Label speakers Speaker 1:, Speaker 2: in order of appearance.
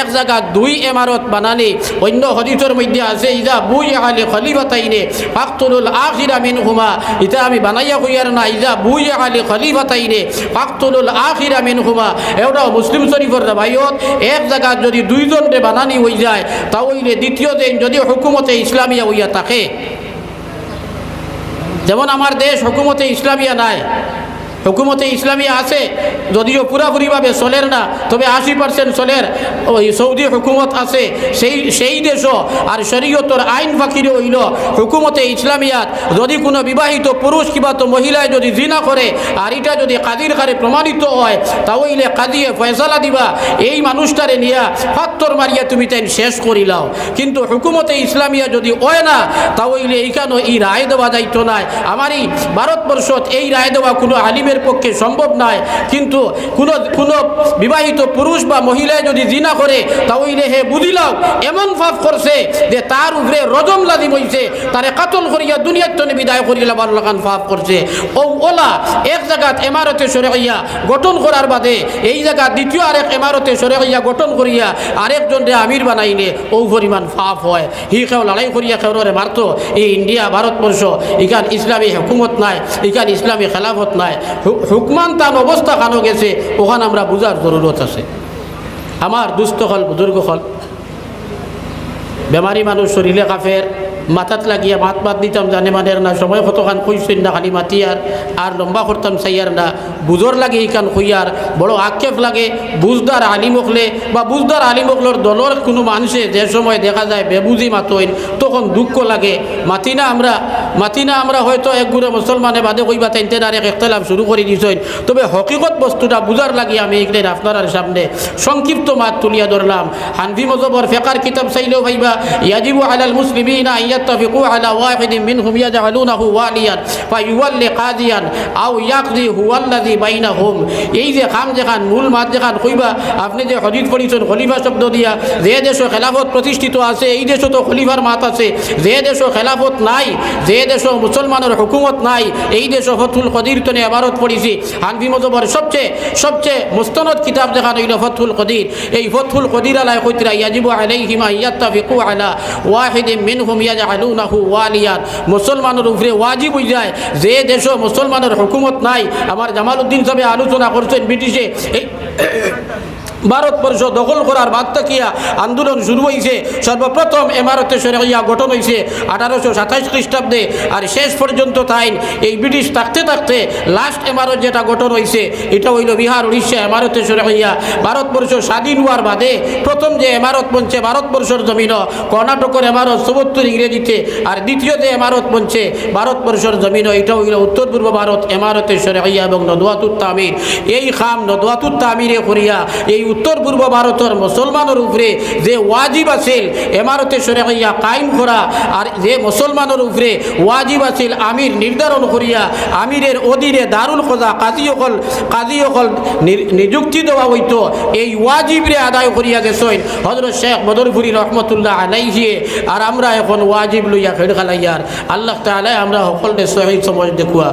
Speaker 1: এক জায়গা দুই এমারত বানানি, অন্য হদিসের মধ্যে আছে ইজা বুই আলে খলিফাতাইনে ফাকতুলুল আখিরা মিন হুমা ইতা আমি বানাইয়া হইয়ার না ইজা বুই আলে খলিফাতাইনে ফাকতুলুল আখিরা মিন হুমা এটাও মুসলিম শরীফের ভাইয়ত এক জায়গা যদি দুইজনরে বানানি হয়ে যায় তাহলে দ্বিতীয় দিন যদি হুকুমতে ইসলামিয়া হইয়া থাকে। যেমন আমার দেশ হুকুমতে ইসলামিয়া নাই হুকুমতে ইসলামিয়া আছে, যদিও পুরাপুরিভাবে চলের না, তবে আশি পার্সেন্ট চলের ওই সৌদি হুকুমত আছে। সেই সেই দেশও আর শরীয়তর আইন ফাঁকিরে হইল হুকুমতে ইসলামিয়াত। যদি কোনো বিবাহিত পুরুষ কিবা তো মহিলায় যদি জিনা করে, আর এটা যদি কাদির কারে প্রমাণিত হয় তাহলে কাদিয়ে ফয়সালা দিবা। এই মানুষটারে নিয়া ফাত্তর মারিয়া তুমি তাই শেষ করিলাও কিন্তু হুকুমতে ইসলামিয়া যদি হয় না তাহলে এইখানে এই রায় দেওয়া যাইতো নাই। আমারই ভারতবর্ষত এই রায় দেওয়া কোনো আলিমের পক্ষে সম্ভব নয়। কিন্তু কোনো কোনো বিবাহিত পুরুষ বা মহিলায় যদি জিনা করে, তাহলে হে বুঝিলাও, এমন ভাব করছে যে তার উপরে রজম লাদিম হইছে, তারে কাতল করিয়া দুনিয়ার তনে বিদায় করিলা বার লাগান ভাব করছে। ও ওলা, এক জায়গাত এমারতে সরে হইয়া গঠন করার বাদে এই জায়গা দ্বিতীয় আরেক এমারতে সরে হইয়া গঠন করিয়া আরেকজনরে আমির বানাইলে, ও পরিমাণ ফাপ হয়। হি কেউ লড়াই করিয়া কেউরে মারতো, এই ইন্ডিয়া, ভারতবর্ষ, ইখান ইসলামী হুকুমত নাই, ইখান ইসলামী খেলাফত নাই। হুকমান তান অবস্থা খানো গেছে, ওখানে আমরা বুঝার জরুরত আছে। আমার দুস্থ হল, বুজুর্গ হল। বেমারি মানুষ শরীরে কাফের মাথাত লাগিয়া মাত মাত দিতাম জানে মানে না, সময় কতখান কইছেন না, খালি মাতিয়ার আর লম্বা করতাম সাইয়ার না। বুজর লাগে ইখান কইয়ার বড় আক্ষেপ লাগে। বুজদার আলিমকলে বা বুজদার আলিমকলর দলর কোনো মানুষে যে সময় দেখা যায় বেবুজি মাতইন, তখন দুঃখ লাগে। মাতি না আমরা, মাতি না আমরা হয়তো একগুড়ে মুসলমানে বাদে কইবা তেনতেন আর এক একতলাপ শুরু করে দিছেন তবে হকিকত বস্তুটা বুঝার লাগে আমি এখানে আপনার সামনে। সংক্ষিপ্ত মাত তুলিয়া ধরলাম। হানভি মজবর ফেকার কিতাব চাইলেও ভাইবা, ইয়াজিবু আলাল মুসলিমিনা ইয়াত্তাফিকু আলা ওয়াহিদিন মিনহুম ইয়াজআলুনাহু ওয়ালিয়ান ফায়ুওয়াল্লি কাদিয়ান আও ইয়াকদি হুয়াল্লাযী বাইনাহুম এই যে খাম যেখান মূল মাত যেখান কইবা আপনি যে হদিস পড়িছেন, খলিফা শব্দ দিয়া, যে দেশ খেলাফত প্রতিষ্ঠিত আছে, এই দেশও তো খলিফার মাত আছে। যে দেশ খেলাফত নাই, যে দেশ মুসলমানের হুকুমত নাই, এই দেশ ফতুল কদির তনে আবারত পড়িছি। মজবর সবচেয়ে সবচেয়ে কিতাব হইল ফতুল কদির। এই ফতুল কদির আলাই কইতরা আলাইহিমা ইয়াত্তাফিকু আলা মিনহুম মুসলমানের উপরে ওয়াজিব হয়ে যায়। যে দেশ মুসলমানের হুকুমত নাই, আমার জামাল উদ্দিন সাহেব আলোচনা করছেন ব্রিটিশে, এই ভারতবর্ষ দখল করার বাদ থাকিয়া আন্দোলন শুরু হয়েছে সর্বপ্রথম এমারতে সরিয়া গঠন হয়েছে আঠারোশো সাতাইশ খ্রিস্টাব্দে আর শেষ পর্যন্ত তাই এই ব্রিটিশ থাকতে থাকতে লাস্ট এমারত যেটা গঠন হয়েছে এটা হইল বিহার, উড়িষ্যা এমারতে সরিয়া ভারতবর্ষ স্বাধীন হওয়ার বাদে প্রথম যে এমারত বনছে ভারতবর্ষের জমিন, কর্ণাটকের এমারত চুয়াত্তর ইংরেজিতে আর দ্বিতীয় যে এমারত বনছে ভারতবর্ষের জমিন, এটা হইল উত্তর পূর্ব ভারত এমারতে সরিয়া এবং নদওয়াতুর তামির। এই খাম নদওয়াতুর তামিরে করিয়া এই উত্তর পূর্ব ভারতের মুসলমানের উপরে যে ওয়াজিব আছিল, এমারতে সরে হইয়া কায়েম করা, আর যে মুসলমানের উপরে ওয়াজিব আছিল, আমির নির্ধারণ করিয়া আমিরের অধীনে দারুল খোঁজা কাজী অকল কাজী অকল নিযুক্তি দেওয়া হইতো। এই ওয়াজিবরে আদায় করিয়া গেছেন হজরত শেখ বদরপুরি রহমতুল্লাহ আলাইহিয়ে আর আমরা এখন ওয়াজিব লইয়া খেড় খালাইয়ার। আল্লাহ তাআলা আমরা সকলকে সহিত সমাজ দেখুয়া।